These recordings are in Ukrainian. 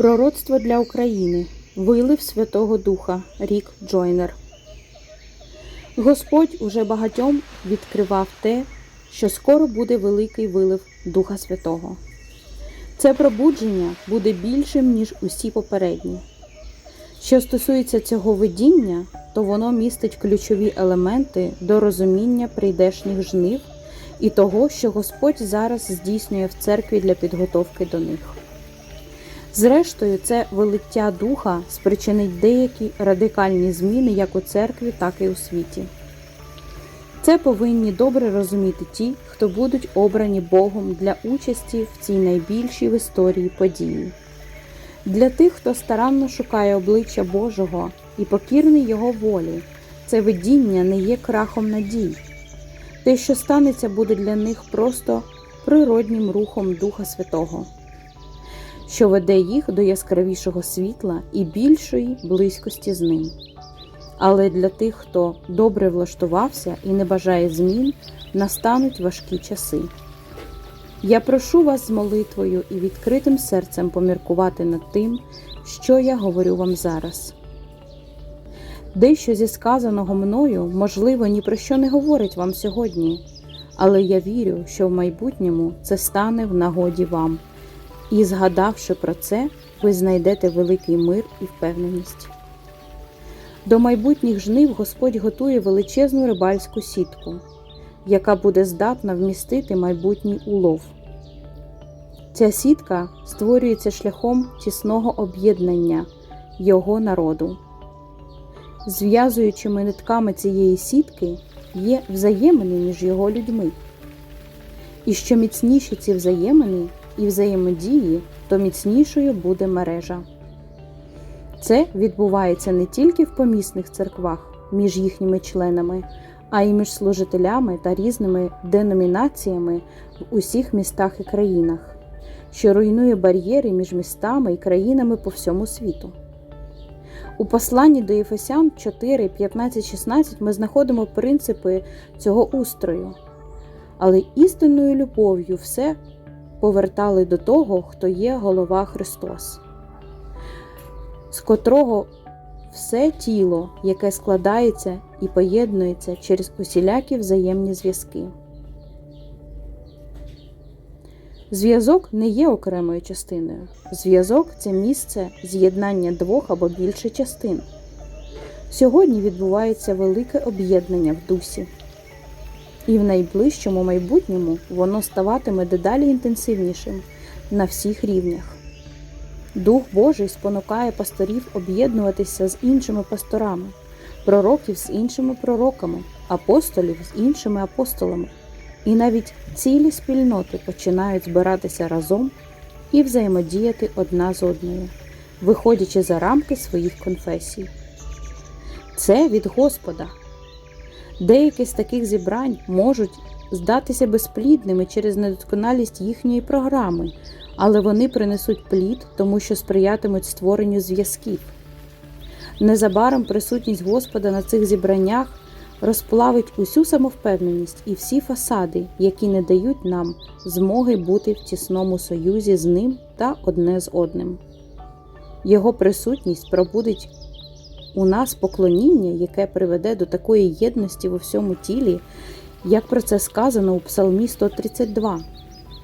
Пророцтво для України. Вилив Святого Духа. Рік Джойнер. Господь уже багатьом відкривав те, що скоро буде великий вилив Духа Святого. Це пробудження буде більшим, ніж усі попередні. Що стосується цього видіння, то воно містить ключові елементи до розуміння прийдешніх жнив і того, що Господь зараз здійснює в церкві для підготовки до них. Зрештою, це вилиття духа спричинить деякі радикальні зміни як у церкві, так і у світі. Це повинні добре розуміти ті, хто будуть обрані Богом для участі в цій найбільшій в історії події. Для тих, хто старанно шукає обличчя Божого і покірний Його волі, це видіння не є крахом надій. Те, що станеться, буде для них просто природнім рухом Духа Святого, що веде їх до яскравішого світла і більшої близькості з ним. Але для тих, хто добре влаштувався і не бажає змін, настануть важкі часи. Я прошу вас з молитвою і відкритим серцем поміркувати над тим, що я говорю вам зараз. Дещо зі сказаного мною, можливо, ні про що не говорить вам сьогодні, але я вірю, що в майбутньому це стане в нагоді вам, і, згадавши про це, ви знайдете великий мир і впевненість. До майбутніх жнив Господь готує величезну рибальську сітку, яка буде здатна вмістити майбутній улов. Ця сітка створюється шляхом тісного об'єднання його народу. Зв'язуючими нитками цієї сітки є взаємини між його людьми. І що міцніші ці взаємини і взаємодії, то міцнішою буде мережа. Це відбувається не тільки в помісних церквах між їхніми членами, а й між служителями та різними деномінаціями в усіх містах і країнах, що руйнує бар'єри між містами і країнами по всьому світу. У посланні до Єфесян 4, 15, 16 ми знаходимо принципи цього устрою, але істинною любов'ю все повертали до того, хто є голова Христос з котрого все тіло, яке складається і поєднується через усілякі взаємні зв'язки. Зв'язок не є окремою частиною. Зв'язок це місце з'єднання двох або більше частин. Сьогодні відбувається велике об'єднання в дусі, і в найближчому майбутньому воно ставатиме дедалі інтенсивнішим на всіх рівнях. Дух Божий спонукає пасторів об'єднуватися з іншими пасторами, пророків з іншими пророками, апостолів з іншими апостолами. І навіть цілі спільноти починають збиратися разом і взаємодіяти одна з одною, виходячи за рамки своїх конфесій. Це від Господа. Деякі з таких зібрань можуть здатися безплідними через недосконалість їхньої програми, але вони принесуть плід, тому що сприятимуть створенню зв'язків. Незабаром присутність Господа на цих зібраннях розплавить усю самовпевненість і всі фасади, які не дають нам змоги бути в тісному союзі з ним та одне з одним. Його присутність пробудить у нас поклоніння, яке приведе до такої єдності в всьому тілі, як про це сказано у Псалмі 132,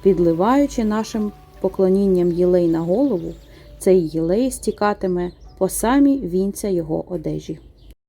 підливаючи нашим поклонінням єлей на голову, цей єлей стікатиме по самі вінця його одежі.